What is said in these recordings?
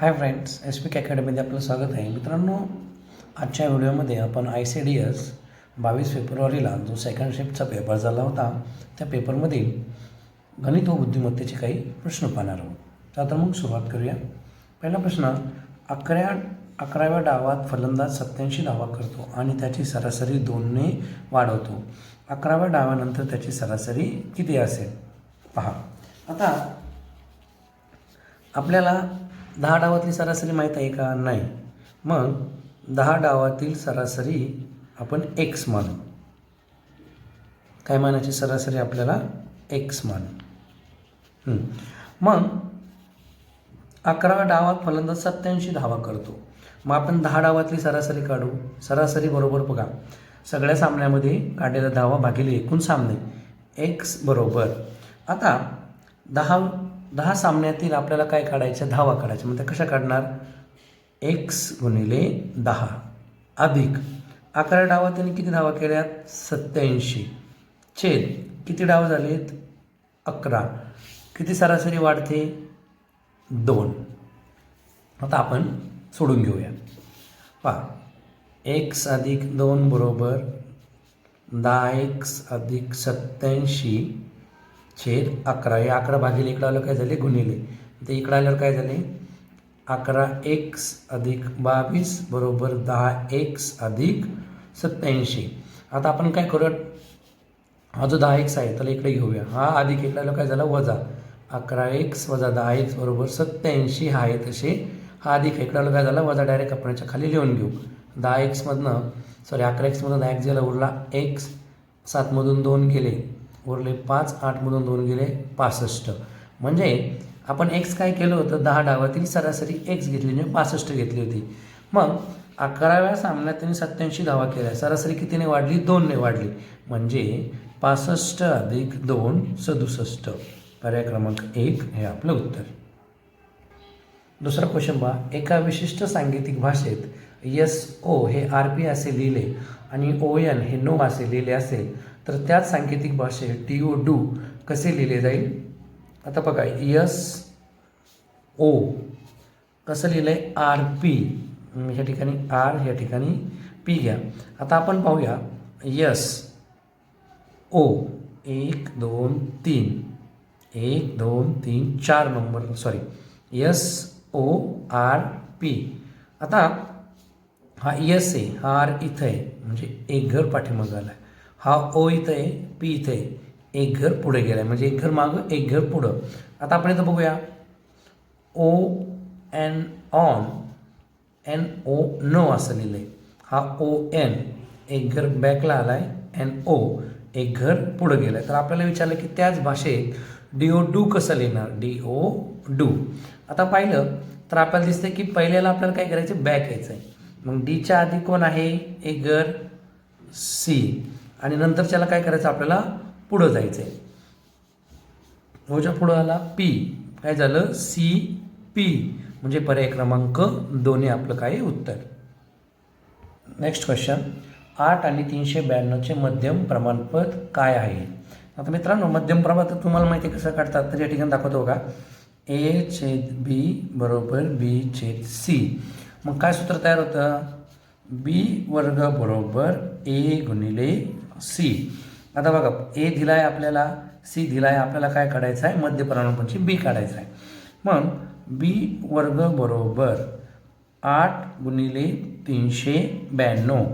हाय friends S P अकॅडमीमध्ये आपलं स्वागत आहे. मित्रांनो आजच्या व्हिडिओमध्ये आपण आय सी डी एस बावीस फेब्रुवारीला जो सेकंड शिफ्टचा पेपर झाला होता त्या पेपरमधील गणित व बुद्धिमत्तेचे काही प्रश्न पाहणार आहोत. तर आता मग सुरुवात करूया. पहिला प्रश्न अकरा अकराव्या डावात फलंदाज सत्याऐंशी धावा करतो आणि त्याची सरासरी दोनने वाढवतो. अकराव्या डावानंतर त्याची सरासरी किती असेल? पहा. आता आपल्याला दहा डावातली सरासरी माहीत आहे का? नाही. मग दहा डावातील सरासरी आपण एक्स मानू. काय मानायची सरासरी आपल्याला? एक्स मानू. मग अकरा डावात फलंदाज सत्याऐंशी धावा करतो. मग आपण दहा डावातली सरासरी काढू. सरासरी बरोबर बघा. सगळ्या सामन्यामध्ये काढलेला धावा भागिले एकूण सामने. एक्स बरोबर. आता दहा दहा सामन्यातील आपल्याला काय काढायच्या धावा काढायच्या मग त्या कशा काढणार? एक्स गुणिले दहा. अधिक. अकरा डावा त्यांनी किती धावा केल्यात? सत्याऐंशी. छेद. किती डाव झालेत? अकरा. किती सरासरी वाढते? दोन. आता आपण सोडून घेऊया. पहा. एक्स अधिक दोन बरोबर दहा एक्स अधिक सत्याऐंशी. छेद अकरा. हे अकरा भागिले इकडं आलं काय झाले? गुणिले. ते इकडं आल्यावर काय झाले? अकरा एक्स अधिक बावीस बरोबर दहा एक्स अधिक सत्याऐंशी. आता आपण काय करूया हा जो दहा एक्स आहे त्याला इकडे घेऊया. हा अधिक इकडे आलं काय झाला? वजा. अकरा एक्स वजा दहा एक्स बरोबर सत्याऐंशी. हा आहे तसे. हा अधिक इकडे आलं काय झाला? वजा डायरेक्ट आपण याच्या खाली लिहून घेऊ. दहा एक्समधनं सॉरी अकरा एक्समधनं दहा एक्स गेला उरला एक्स सातमधून दोन गेले उरले पाच आठमधून दोन गेले पासष्ट. म्हणजे आपण एक्स काय केलं होतं? दहा डावातील सरासरी एक्स घेतली म्हणजे पासष्ट घेतली होती. मग अकराव्या सामन्यात त्यांनी सत्याऐंशी धावा केल्या. सरासरी कितीने वाढली? दोनने वाढली. म्हणजे पासष्ट अधिक दोन सदुसष्ट. पर्याय क्रमांक एक हे आपलं उत्तर. दुसरा क्वेश्चन पहा. एका विशिष्ट सांगीतिक भाषेत यस ओ हे आर पी असे लिहिले आणि ओ एन हे नो असे लिहिले असेल. तर त्याच सांकेतिक भाषेत टी ओ डू कसे लिहिले जाईल? आता बघा यस ओ कसं लिहिलं आहे आर पी. ह्या ठिकाणी आर ह्या ठिकाणी पी घ्या. आता आपण पाहूया. यस ओ एक दोन तीन. एक दोन तीन चार number sorry. Yes O R P. आता हा यस आहे हा आर इथं आहे. म्हणजे एक घर पाठीमागं आला आहे हा ओ इथं आहे पी इथं आहे. एक घर पुढे गेलं आहे म्हणजे एक घर मागं एक घर पुढं. आता आपण इथं बघूया. O N on N O न असं लिहिलं आहे हा ओ एन एक घर बॅकला आला आहे एन ओ एक घर पुढं गेलं आहे तर आपल्याला विचारलं की त्याच भाषेत डी ओ डू कसं लिहिणार? डी ओ डू आता पाहिलं तर आपल्याला दिसतं की पहिल्याला आपल्याला काय करायचं? बॅक यायचं आहे मग डीच्या आधी कोण आहे? एक घर सी आणि नंतरच्याला काय करायचं? आपल्याला पुढं जायचं आहे ओच्या पुढं आला पी काय झालं? सी पी म्हणजे पर्याय क्रमांक दोन्ही आपलं काय? आहे उत्तर. नेक्स्ट क्वेश्चन आठ आणि तीनशे ब्याण्णवचे मध्यम प्रमाणपद काय आहे? आता मित्रांनो मध्यम प्रमाण तुम्हाला माहिती आहे कसं काढतात तर या ठिकाणी दाखवतो का ए छेद बी बरोबर बी छेद सी मग काय सूत्र तयार होतं? बी वर्ग बरोबर ए गुणिले सी. आता बघा ए दिला आहे आपल्याला सी दिला आहे आपल्याला काय काढायचं आहे? मध्य प्रमाणपणची बी काढायचं आहे. मग बी वर्ग बरोबर आठ गुणिले तीनशे ब्याण्णव.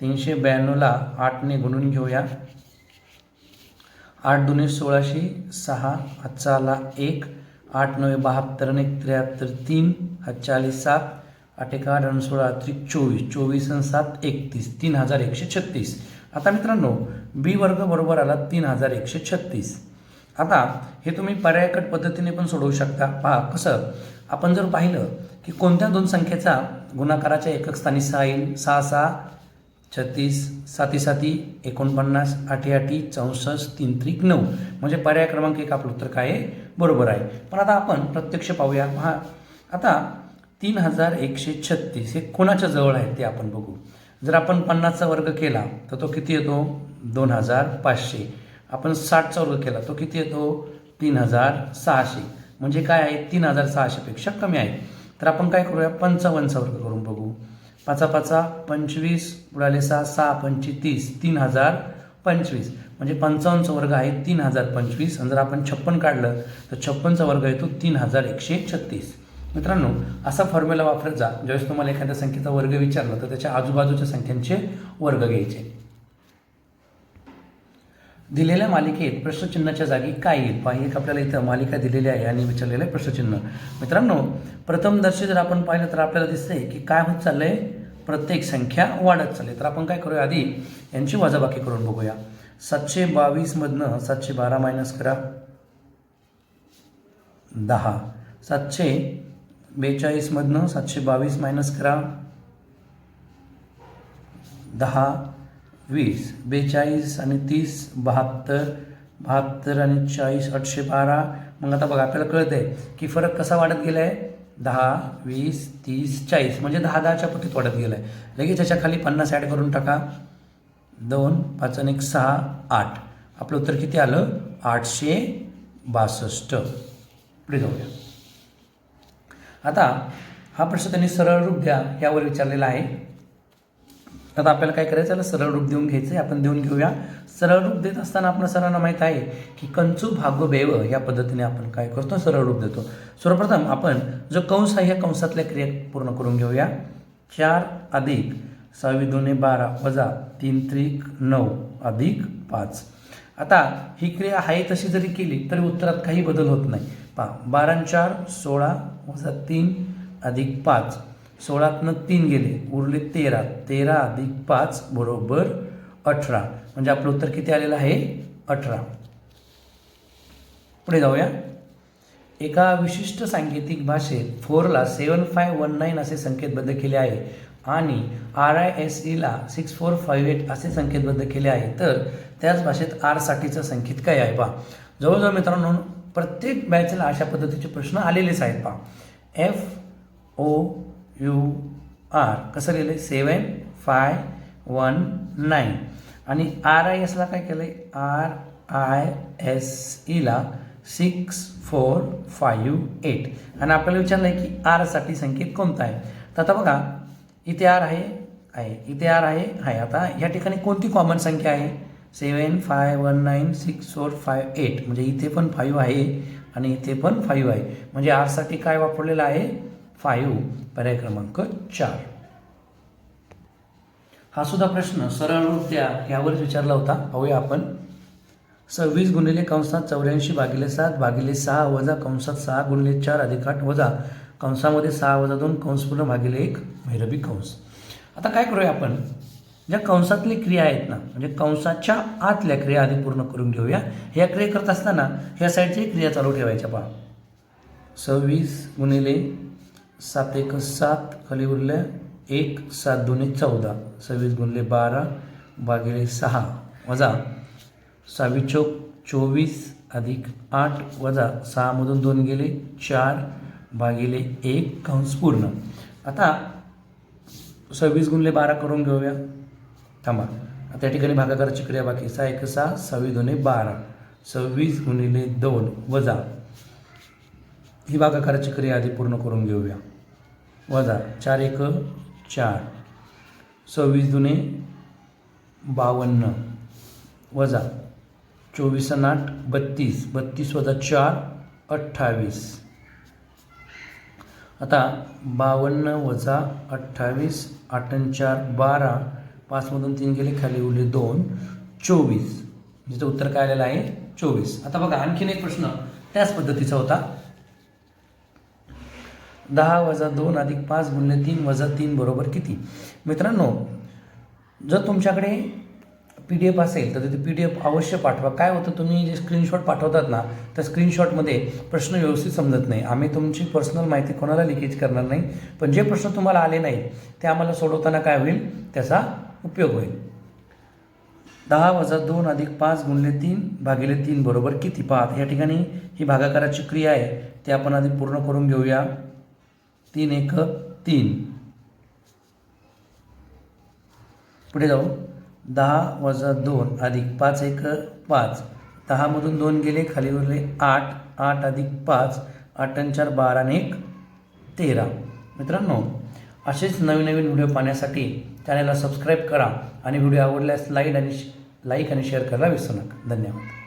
तीनशे ब्याण्णवला आठने गुणून घेऊया. आठ दुने सोळाशे सहा हातचा एक. आठ नव्हे बहात्तर आणि एक त्र्याहत्तर तीन हातच्या सात. आठ एक आठ आणि सोळा त्रिक चोवीस. चोवीस आणि सात एकतीस. तीन हजार एकशे छत्तीस. आता मित्रांनो बी वर्ग बरोबर आला तीन हजार एकशे छत्तीस. आता हे तुम्ही पर्यायकट पद्धतीने पण सोडवू शकता. पहा कसं? आपण जर पाहिलं की कोणत्या दोन संख्येचा गुणाकाराच्या एकक स्थानी सहा येईल? सहा सहा छत्तीस साती साती एकोणपन्नास आठी आठी चौसष्ट तीन त्रिक नऊ. म्हणजे पर्याय क्रमांक एक आपलं उत्तर काय आहे? बरोबर आहे. पण आता आपण प्रत्यक्ष पाहूया. हा आता तीन हजार एकशे छत्तीस हे कोणाच्या जवळ आहे ते आपण बघू. जर आपण पन्नासचा वर्ग केला तर तो किती येतो? दोन हजार पाचशे. आपण साठचा वर्ग केला तो किती येतो? तीन हजार सहाशे. म्हणजे काय आहे? तीन हजार सहाशेपेक्षा कमी आहे. तर आपण काय करूया? पंचावन्नचा वर्ग करून बघू. पाचा पाचा पंचवीस उडाले सहा सहा पंची तीस. तीन हजार पंचवीस. म्हणजे पंचावन्नचा वर्ग आहे तीन हजार पंचवीस. आणि जर आपण छप्पन काढलं तर छप्पनचा वर्ग येतो तीन हजार एकशे छत्तीस. मित्रांनो असा फॉर्म्युला वापरत जा ज्यावेळेस तुम्हाला एखाद्या संख्येचा वर्ग विचारला तर त्याच्या आजूबाजूच्या संख्यांचे वर्ग घ्यायचे. दिलेल्या मालिकेत प्रश्नचिन्हाच्या जागी काय येईल? पहा एक आपल्याला इथं मालिका दिलेली आहे आणि विचारलेलं आहे प्रश्नचिन्ह. मित्रांनो प्रथम दर्शी जर आपण पाहिलं तर आपल्याला दिसतंय की काय होत चाललंय? प्रत्येक संख्या वाढत चालली. तर आपण काय करूया आधी? यांची वजाबाकी करून बघूया. सातशे बावीसमधनं सातशे बारा मायनस करा. दहा. सातशे बेचाळीसमधनं सातशे बावीस मायनस करा. दहा वीस. बेचाळीस आणि तीस बहात्तर. बहात्तर आणि चाळीस आठशे बारा मग आता बघा आपल्याला कळत आहे की फरक कसा वाढत गेला आहे दहा वीस तीस चाळीस. म्हणजे दहा दहाच्या पटीत वाढत गेला आहे लगेच याच्या खाली पन्नास ॲड करून टाका. दोन पाच आणि एक सहा आठ. आपलं उत्तर किती आलं? आठशे बासष्ट. पुढे जाऊया. आता हा प्रश्न त्यांनी सरळ रूप द्या यावर विचारलेला आहे. आता आपल्याला काय करायचं? आहे सरळ रूप देऊन घ्यायचं आहे. आपण देऊन घेऊया. सरळ रूप देत असताना आपण सरांना माहीत आहे की कंचू भागोबेव या पद्धतीने आपण काय करतो? सरळ रूप देतो. सर्वप्रथम आपण जो कंस आहे या कंसातल्या क्रिया पूर्ण करून घेऊया. चार अधिक सहावी दोन्ही बारा वजा तीन त्रिक नऊ अधिक पाच. आता ही क्रिया आहे तशी जरी केली तरी उत्तरात काही बदल होत नाही. पहा बारा चार सोळा वजा तीन अधिक पाच. सोळातनं तीन गेले. उरले तेरा. तेरा अधिक पाच बरोबर अठरा. म्हणजे आपलं उत्तर किती आलेलं आहे? अठरा. पुढे जाऊया. एका विशिष्ट सांकेतिक भाषेत फोरला सेवन फाय वन नाईन असे संकेतबद्ध केले आहे. आणि आर आय एस ईला सिक्स फोर फाईव्ह एट असे संकेतबद्ध केले आहे. तर त्याच भाषेत आरसाठीचं संकेत काय आहे? पहा. जवळजवळ मित्रांनो प्रत्येक बॅचला अशा पद्धतीचे प्रश्न आलेलेच आहेत पहा. एफ ओ यू आर कसं लिहिलं? आहे सेवन फाय वन नाईन आणि आर आय एसला काय केलं आहे आर आय एस ईला सिक्स फोर फाईव्ह एट आणि आपल्याला विचारलं आहे की आरसाठी संकेत कोणता आहे? तर आता बघा इथे आर आहे आहे. इथे आर आहे आहे. आता या ठिकाणी कोणती कॉमन संख्या आहे? Seven five one nine six four five eight म्हणजे इथे पण फाईव्ह आहे आणि इथे पण फाईव्ह आहे. म्हणजे आरसाठी काय वापरलेलं आहे? फाईव्ह. पर्याय क्रमांक चार. हा सुद्धा प्रश्न सरळ रूप द्या यावरच विचारला होता. पाहूया आपण. सव्वीस गुणिले कंसात चौऱ्याऐंशी भागिले सात भागिले सहा वजा कंसात सहा गुणिले चार अधिक आठ वजा कंसामध्ये सहा वजा दोन कंस पूर्ण भागिले एक. भैरवी कंस. आता काय करूया आपण? ज्या कंसातली क्रिया आहेत ना म्हणजे कंसाच्या आतल्या क्रिया आधी पूर्ण करून घेऊया. ह्या क्रिया करत असताना ह्या साईडची क्रिया चालू ठेवायच्या पहा. सव्वीस गुणिले सात एक सात खाली उरल्या एक सात दोन्ही चौदा. सव्वीस गुणले बारा भागिले सहा वजा सहावी चौक चोवीस अधिक आठ वजा सहामधून दोन गेले चार भागिले एक कंस पूर्ण. आता सव्वीस गुणले बारा करून घेऊया. थांबा. आता या ठिकाणी भागाकाराची क्रिया बाकी. सहा एक सहा सहावी दोन्ही बारा. सव्वीस गुणिले दोन वजा. ही भागाकाराची क्रिया आधी पूर्ण करून घेऊया. वजा. चार एक चार. सव्वीस दुने बावन्न. वजा. चोवीस आठ बत्तीस. बत्तीस वजा चार अठ्ठावीस. आता बावन्न वजा अठ्ठावीस आठ चार बारा. पाचमधून तीन गेले खाली उरले दोन. चोवीस. जिचं उत्तर काय आलेलं आहे? चोवीस. आता बघा आणखीन एक प्रश्न त्याच पद्धतीचा होता. दहा वजा दोन अधिक पाच गुणले तीन वजा तीन बरोबर किती? मित्रांनो जर तुमच्याकडे पी डी एफ असेल तर ते पी डी एफ अवश्य पाठवा. काय होतं तुम्ही जे स्क्रीनशॉट पाठवतात ना त्या स्क्रीनशॉटमध्ये प्रश्न व्यवस्थित समजत नाही. आम्ही तुमची पर्सनल माहिती कोणाला लिकेज करणार नाही? पण जे प्रश्न तुम्हाला आले नाहीत ते आम्हाला सोडवताना काय होईल? त्याचा उपयोग होईल. दहा वजा दोन अधिक पाच गुणले तीन भागिले तीन बरोबर किती? पाच. या ठिकाणी ही भागाकाराची क्रिया आहे. ते आपण आधी पूर्ण करून घेऊया. तीन एक तीन. पुढे जाऊ. दहा वजा दोन अधिक पाच एक पाच. दहामधून दोन गेले खाली उरले आठ. आठ अधिक पाच आठ चार बारा आणि एक तेरा. मित्रांनो असेच नवीन नवीन व्हिडिओ पाहण्यासाठी चॅनलला सबस्क्राईब करा आणि व्हिडिओ आवडल्यास लाईक आणि लाईक आणि शेअर करायला विसरू नका. धन्यवाद.